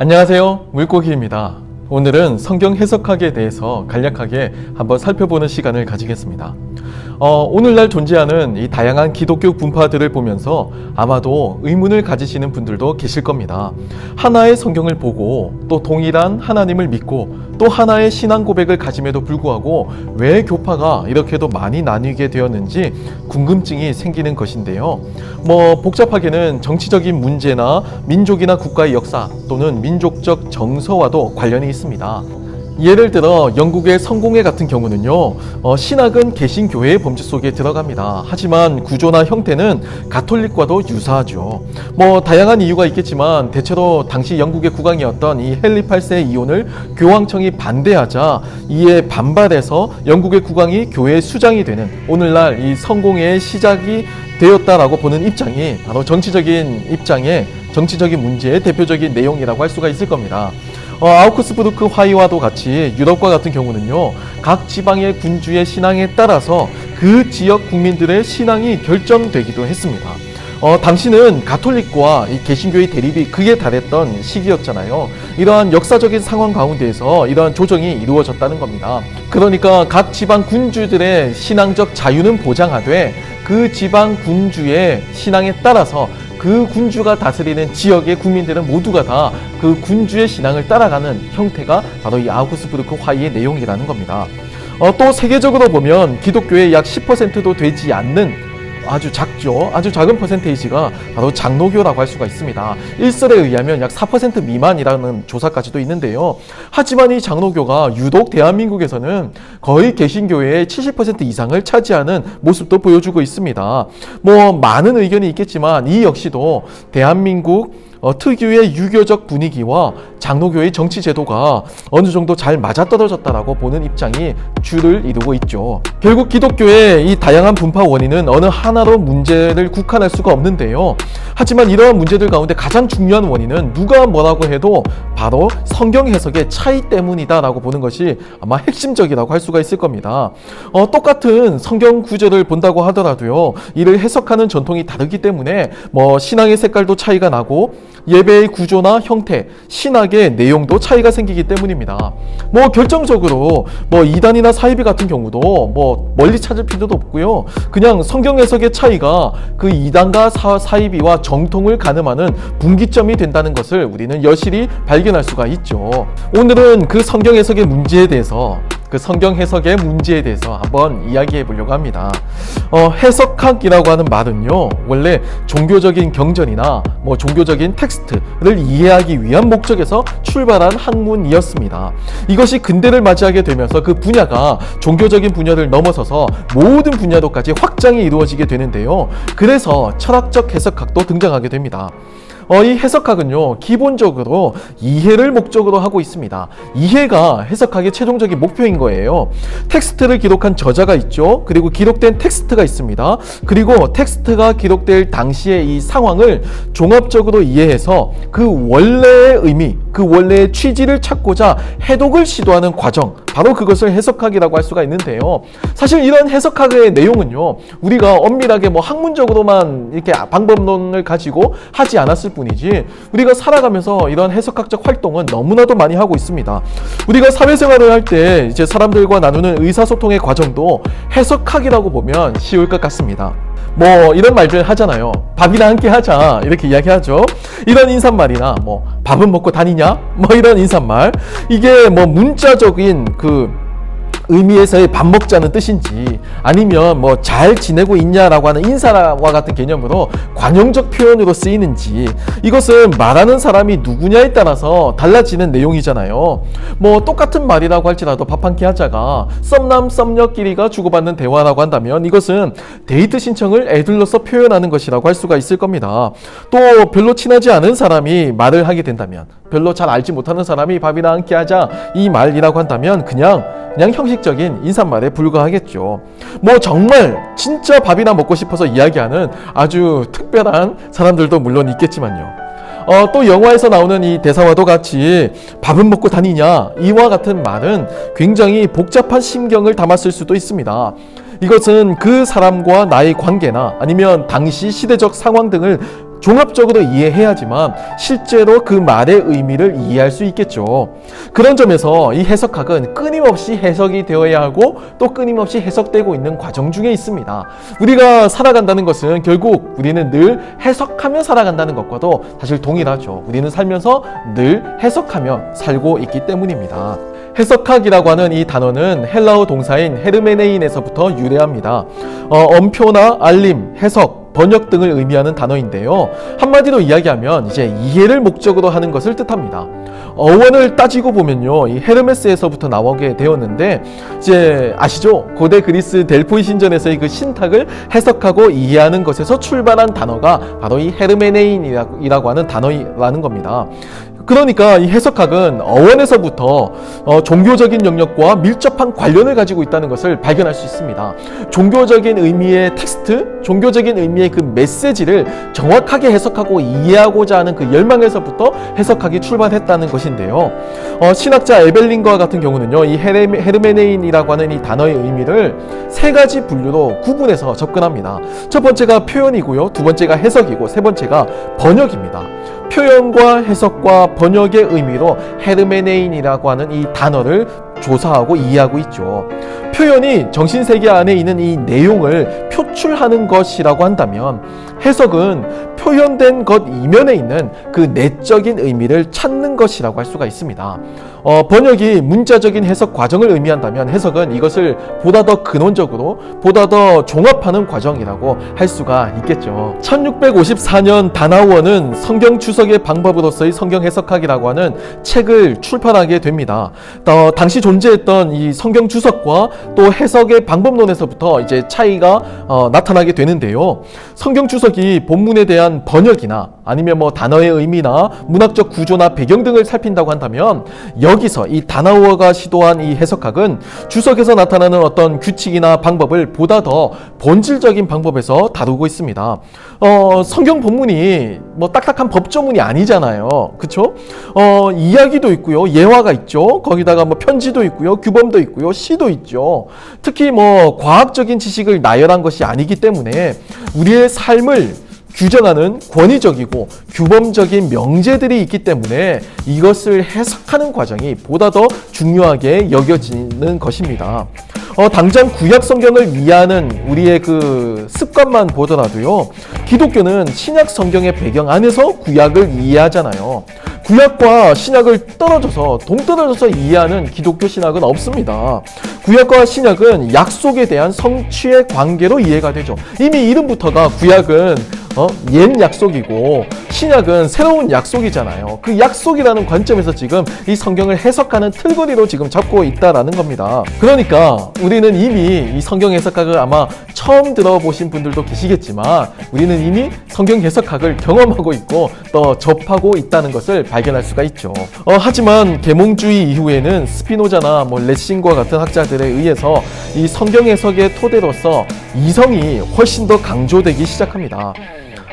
안녕하세요. 물고기입니다. 오늘은 성경 해석학에 대해서 간략하게 한번 살펴보는 시간을 가지겠습니다. 어, 오늘날 존재하는 이 다양한 기독교 분파들을 보면서 아마도 의문을 가지시는 분들도 계실 겁니다. 하나의 성경을 보고 또 동일한 하나님을 믿고 또 하나의 신앙 고백을 가짐에도 불구하고 왜 교파가 이렇게도 많이 나뉘게 되었는지 궁금증이 생기는 것인데요. 뭐 복잡하게는 정치적인 문제나 민족이나 국가의 역사 또는 민족적 정서와도 관련이 있습니다. 예를 들어 영국의 성공회 같은 경우는요 어, 신학은 개신교회의 범주 속에 들어갑니다 하지만 구조나 형태는 가톨릭과도 유사하죠 뭐 다양한 이유가 있겠지만 대체로 당시 영국의 국왕이었던 이 헨리 8세의 이혼을 교황청이 반대하자 이에 반발해서 영국의 국왕이 교회의 수장이 되는 오늘날 이 성공회의 시작이 되었다라고 보는 입장이 바로 정치적인 입장의 정치적인 문제의 대표적인 내용이라고 할 수가 있을 겁니다. 어, 아우크스부르크 화의와도 같이 유럽과 같은 경우는요, 각 지방의 군주의 신앙에 따라서 그 지역 국민들의 신앙이 결정되기도 했습니다. 어, 당시는 가톨릭과 이 개신교의 대립이 극에 달했던 시기였잖아요. 이러한 역사적인 상황 가운데에서 이러한 조정이 이루어졌다는 겁니다. 그러니까 각 지방 군주들의 신앙적 자유는 보장하되 그 지방 군주의 신앙에 따라서 그 군주가 다스리는 지역의 국민들은 모두가 다 그 군주의 신앙을 따라가는 형태가 바로 이 아우구스부르크 화의의 내용이라는 겁니다. 어, 또 세계적으로 보면 기독교의 약 10%도 되지 않는 아주 작죠. 아주 작은 퍼센테이지가 바로 장로교라고 할 수가 있습니다. 일설에 의하면 약 4% 미만이라는 조사까지도 있는데요. 하지만 이 장로교가 유독 대한민국에서는 거의 개신교회의 70% 이상을 차지하는 모습도 보여주고 있습니다. 뭐 많은 의견이 있겠지만 이 역시도 대한민국 어, 특유의 유교적 분위기와 장로교의 정치 제도가 어느 정도 잘 맞아떨어졌다라고 보는 입장이 주를 이루고 있죠. 결국 기독교의 이 다양한 분파 원인은 어느 하나로 문제를 국한할 수가 없는데요. 하지만 이러한 문제들 가운데 가장 중요한 원인은 누가 뭐라고 해도 바로 성경 해석의 차이 때문이다라고 보는 것이 아마 핵심적이라고 할 수가 있을 겁니다. 어, 똑같은 성경 구절을 본다고 하더라도요, 이를 해석하는 전통이 다르기 때문에 뭐 신앙의 색깔도 차이가 나고 예배의 구조나 형태, 신학의 내용도 차이가 생기기 때문입니다. 뭐 결정적으로 뭐 이단이나 사이비 같은 경우도 뭐 멀리 찾을 필요도 없고요. 그냥 성경 해석의 차이가 그 이단과 사, 사이비와 정통을 가늠하는 분기점이 된다는 것을 우리는 여실히 발견할 수가 있죠. 오늘은 그 성경 해석의 문제에 대해서 그 성경 해석의 문제에 대해서 한번 이야기해 보려고 합니다. 어, 해석학이라고 하는 말은요, 원래 종교적인 경전이나 뭐 종교적인 텍스트를 이해하기 위한 목적에서 출발한 학문이었습니다. 이것이 근대를 맞이하게 되면서 그 분야가 종교적인 분야를 넘어서서 모든 분야로까지 확장이 이루어지게 되는데요. 그래서 철학적 해석학도 등장하게 됩니다. 어, 이 해석학은요, 기본적으로 이해를 목적으로 하고 있습니다. 이해가 해석학의 최종적인 목표인 거예요. 텍스트를 기록한 저자가 있죠. 그리고 기록된 텍스트가 있습니다. 그리고 텍스트가 기록될 당시의 이 상황을 종합적으로 이해해서 그 원래의 의미, 그 원래의 취지를 찾고자 해독을 시도하는 과정, 바로 그것을 해석학이라고 할 수가 있는데요. 사실 이런 해석학의 내용은요, 우리가 엄밀하게 뭐 학문적으로만 이렇게 방법론을 가지고 하지 않았을 뿐이지, 우리가 살아가면서 이런 해석학적 활동은 너무나도 많이 하고 있습니다. 우리가 사회생활을 할 때 이제 사람들과 나누는 의사소통의 과정도 해석학이라고 보면 쉬울 것 같습니다. 뭐 이런 말들 하잖아요. 밥이나 함께 하자 이렇게 이야기하죠. 이런 인사말이나 뭐 밥은 먹고 다니냐 뭐 이런 인사말 이게 뭐 문자적인 그 의미에서의 밥 먹자는 뜻인지 아니면 뭐 잘 지내고 있냐라고 하는 인사와 같은 개념으로 관용적 표현으로 쓰이는지 이것은 말하는 사람이 누구냐에 따라서 달라지는 내용이잖아요. 뭐 똑같은 말이라고 할지라도 밥 한 끼 하자가 썸남 썸녀끼리가 주고받는 대화라고 한다면 이것은 데이트 신청을 애들로서 표현하는 것이라고 할 수가 있을 겁니다. 또 별로 친하지 않은 사람이 말을 하게 된다면 별로 잘 알지 못하는 사람이 밥이나 함께 하자 이 말이라고 한다면 그냥 그냥 형식적인 인사말에 불과하겠죠. 뭐 정말 진짜 밥이나 먹고 싶어서 이야기하는 아주 특별한 사람들도 물론 있겠지만요. 어, 또 영화에서 나오는 이 대사와도 같이 밥은 먹고 다니냐 이와 같은 말은 굉장히 복잡한 심경을 담았을 수도 있습니다. 이것은 그 사람과 나의 관계나 아니면 당시 시대적 상황 등을 종합적으로 이해해야지만 실제로 그 말의 의미를 이해할 수 있겠죠. 그런 점에서 이 해석학은 끊임없이 해석이 되어야 하고 또 끊임없이 해석되고 있는 과정 중에 있습니다. 우리가 살아간다는 것은 결국 우리는 늘 해석하며 살아간다는 것과도 사실 동일하죠. 우리는 살면서 늘 해석하며 살고 있기 때문입니다. 해석학이라고 하는 이 단어는 헬라어 동사인 헤르메네인에서부터 유래합니다. 어, 엄표나 알림, 해석, 번역 등을 의미하는 단어인데요. 한마디로 이야기하면 이제 이해를 목적으로 하는 것을 뜻합니다. 어원을 따지고 보면요, 이 헤르메스에서부터 나오게 되었는데 이제 아시죠? 고대 그리스 델포이 신전에서의 그 신탁을 해석하고 이해하는 것에서 출발한 단어가 바로 이 헤르메네인이라고 하는 단어라는 겁니다. 그러니까 이 해석학은 어원에서부터 어, 종교적인 영역과 밀접한 관련을 가지고 있다는 것을 발견할 수 있습니다. 종교적인 의미의 텍스트, 종교적인 의미의 그 메시지를 정확하게 해석하고 이해하고자 하는 그 열망에서부터 해석학이 출발했다는 것인데요. 어, 신학자 에벨린과 같은 경우는요, 이 헤르메, 헤르메네인이라고 하는 이 단어의 의미를 세 가지 분류로 구분해서 접근합니다. 첫 번째가 표현이고요, 두 번째가 해석이고, 세 번째가 번역입니다. 표현과 해석과 번역의 의미로 헤르메네인이라고 하는 이 단어를 조사하고 이해하고 있죠. 표현이 정신세계 안에 있는 이 내용을 표출하는 것이라고 한다면 해석은 표현된 것 이면에 있는 그 내적인 의미를 찾는 것이라고 할 수가 있습니다. 어, 번역이 문자적인 해석 과정을 의미한다면 해석은 이것을 보다 더 근원적으로 보다 더 종합하는 과정이라고 할 수가 있겠죠. 1654년 다나우어는 성경 주석의 방법으로서의 성경 해석학이라고 하는 책을 출판하게 됩니다. 어, 당시 존재했던 이 성경 주석과 또 해석의 방법론에서부터 이제 차이가 어, 나타나게 되는데요. 성경 주석이 본문에 대한 번역이나 아니면 뭐 단어의 의미나 문학적 구조나 배경 등을 살핀다고 한다면 여기서 이 다나우어가 시도한 이 해석학은 주석에서 나타나는 어떤 규칙이나 방법을 보다 더 본질적인 방법에서 다루고 있습니다. 어, 성경 본문이 뭐 딱딱한 법조문이 아니잖아요. 그쵸? 어, 이야기도 있고요. 예화가 있죠. 거기다가 뭐 편지도 있고요. 규범도 있고요. 시도 있죠. 특히 뭐 과학적인 지식을 나열한 것이 아니기 때문에 우리의 삶을 규정하는 권위적이고 규범적인 명제들이 있기 때문에 이것을 해석하는 과정이 보다 더 중요하게 여겨지는 것입니다. 어, 당장 구약 성경을 이해하는 우리의 그 습관만 보더라도요, 기독교는 신약 성경의 배경 안에서 구약을 이해하잖아요. 구약과 신약을 떨어져서 동떨어져서 이해하는 기독교 신학은 없습니다. 구약과 신약은 약속에 대한 성취의 관계로 이해가 되죠. 이미 이름부터가 구약은 어? 옛 약속이고 신약은 새로운 약속이잖아요. 그 약속이라는 관점에서 지금 이 성경을 해석하는 틀거리로 지금 잡고 있다라는 겁니다. 그러니까 우리는 이미 이 성경 해석학을 아마 처음 들어보신 분들도 계시겠지만 우리는 이미 성경 해석학을 경험하고 있고 또 접하고 있다는 것을 발견할 수가 있죠. 어, 하지만 계몽주의 이후에는 스피노자나 뭐 레싱과 같은 학자들에 의해서 이 성경 해석의 토대로서 이성이 훨씬 더 강조되기 시작합니다.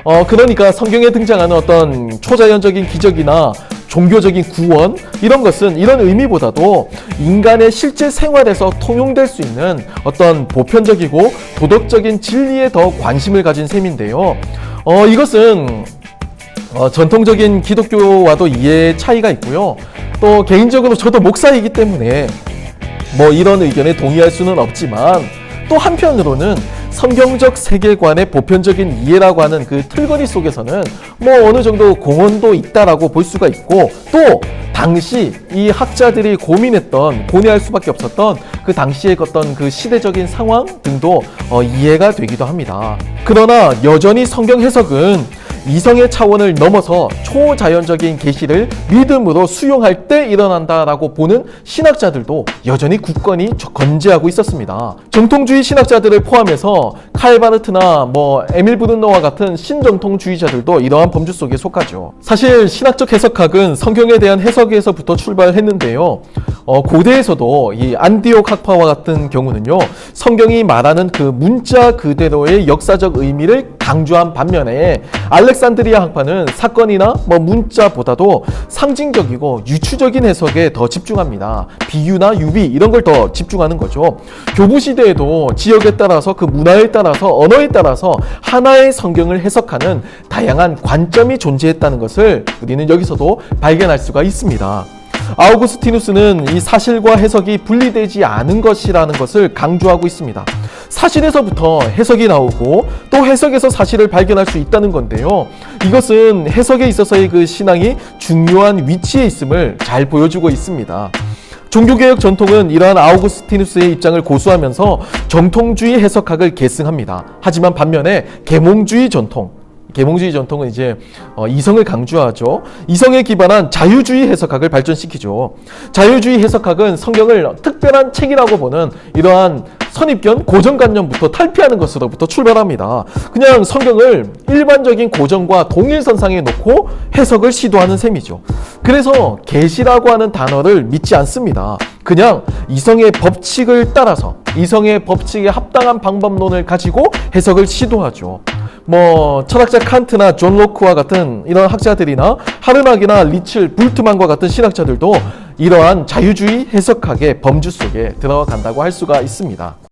어, 그러니까 성경에 등장하는 어떤 초자연적인 기적이나 종교적인 구원 이런 것은 이런 의미보다도 인간의 실제 생활에서 통용될 수 있는 어떤 보편적이고 도덕적인 진리에 더 관심을 가진 셈인데요. 어, 이것은 어, 전통적인 기독교와도 이해 차이가 있고요. 또 개인적으로 저도 목사이기 때문에 뭐 이런 의견에 동의할 수는 없지만 또 한편으로는 성경적 세계관의 보편적인 이해라고 하는 그 틀거리 속에서는 뭐 어느 정도 공헌도 있다라고 볼 수가 있고 또 당시 이 학자들이 고민했던 고뇌할 수밖에 없었던 그 당시의 어떤 그 시대적인 상황 등도 어, 이해가 되기도 합니다. 그러나 여전히 성경 해석은 이성의 차원을 넘어서 초자연적인 계시를 믿음으로 수용할 때 일어난다라고 보는 신학자들도 여전히 굳건히 건재하고 있었습니다. 정통주의 신학자들을 포함해서 칼바르트나 뭐 에밀 브루노와 같은 신정통주의자들도 이러한 범주 속에 속하죠. 사실 신학적 해석학은 성경에 대한 해석에서부터 출발했는데요. 어, 고대에서도 이 안디옥 학파와 같은 경우는요, 성경이 말하는 그 문자 그대로의 역사적 의미를 강조한 반면에 알렉산드리아 학파는 사건이나 뭐 문자보다도 상징적이고 유추적인 해석에 더 집중합니다. 비유나 유비 이런 걸 더 집중하는 거죠. 교부 시대에도 지역에 따라서 그 문화에 따라서 언어에 따라서 하나의 성경을 해석하는 다양한 관점이 존재했다는 것을 우리는 여기서도 발견할 수가 있습니다. 아우구스티누스는 이 사실과 해석이 분리되지 않은 것이라는 것을 강조하고 있습니다. 사실에서부터 해석이 나오고 또 해석에서 사실을 발견할 수 있다는 건데요. 이것은 해석에 있어서의 그 신앙이 중요한 위치에 있음을 잘 보여주고 있습니다. 종교개혁 전통은 이러한 아우구스티누스의 입장을 고수하면서 정통주의 해석학을 계승합니다. 하지만 반면에 계몽주의 전통, 계몽주의 전통은 이제 어, 이성을 강조하죠. 이성에 기반한 자유주의 해석학을 발전시키죠. 자유주의 해석학은 성경을 특별한 책이라고 보는 이러한 선입견, 고정관념부터 탈피하는 것으로부터 출발합니다. 그냥 성경을 일반적인 고정과 동일선상에 놓고 해석을 시도하는 셈이죠. 그래서 계시라고 하는 단어를 믿지 않습니다. 그냥 이성의 법칙을 따라서 이성의 법칙에 합당한 방법론을 가지고 해석을 시도하죠. 뭐 철학자 칸트나 존 로크와 같은 이런 학자들이나 하르막이나 리첼, 불트만과 같은 신학자들도 이러한 자유주의 해석학의 범주 속에 들어간다고 할 수가 있습니다.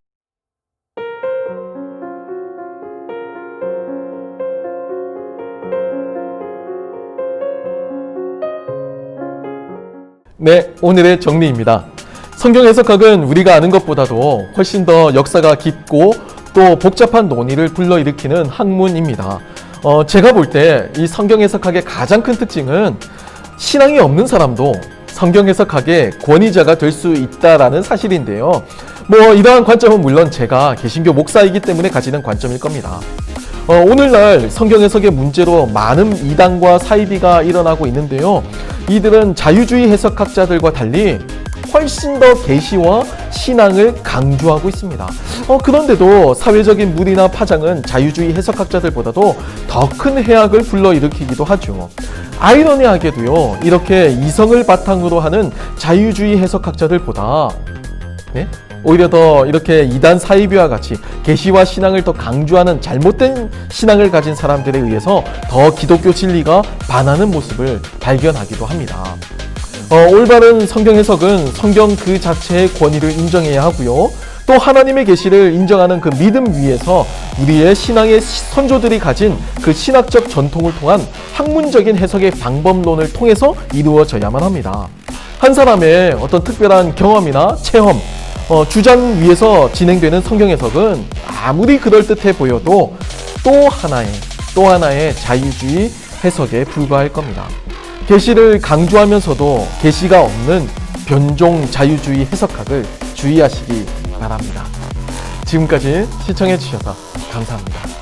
네, 오늘의 정리입니다. 성경 해석학은 우리가 아는 것보다도 훨씬 더 역사가 깊고 또 복잡한 논의를 불러일으키는 학문입니다. 어, 제가 볼 때 이 성경 해석학의 가장 큰 특징은 신앙이 없는 사람도 성경 해석학의 권위자가 될 수 있다라는 사실인데요. 뭐 이러한 관점은 물론 제가 개신교 목사이기 때문에 가지는 관점일 겁니다. 어, 오늘날 성경 해석의 문제로 많은 이단과 사이비가 일어나고 있는데요. 이들은 자유주의 해석학자들과 달리 훨씬 더 계시와 신앙을 강조하고 있습니다. 어, 그런데도 사회적인 무리나 파장은 자유주의 해석학자들보다도 더 큰 해악을 불러일으키기도 하죠. 아이러니하게도요, 이렇게 이성을 바탕으로 하는 자유주의 해석학자들보다 네? 오히려 더 이렇게 이단 사이비와 같이 계시와 신앙을 더 강조하는 잘못된 신앙을 가진 사람들에 의해서 더 기독교 진리가 반하는 모습을 발견하기도 합니다. 어, 올바른 성경 해석은 성경 그 자체의 권위를 인정해야 하고요. 또 하나님의 계시를 인정하는 그 믿음 위에서 우리의 신앙의 선조들이 가진 그 신학적 전통을 통한 학문적인 해석의 방법론을 통해서 이루어져야만 합니다. 한 사람의 어떤 특별한 경험이나 체험, 어, 주장 위에서 진행되는 성경 해석은 아무리 그럴듯해 보여도 또 하나의 또 하나의 자유주의 해석에 불과할 겁니다. 계시를 강조하면서도 계시가 없는 변종 자유주의 해석학을 주의하시기 바랍니다. 지금까지 시청해 주셔서 감사합니다.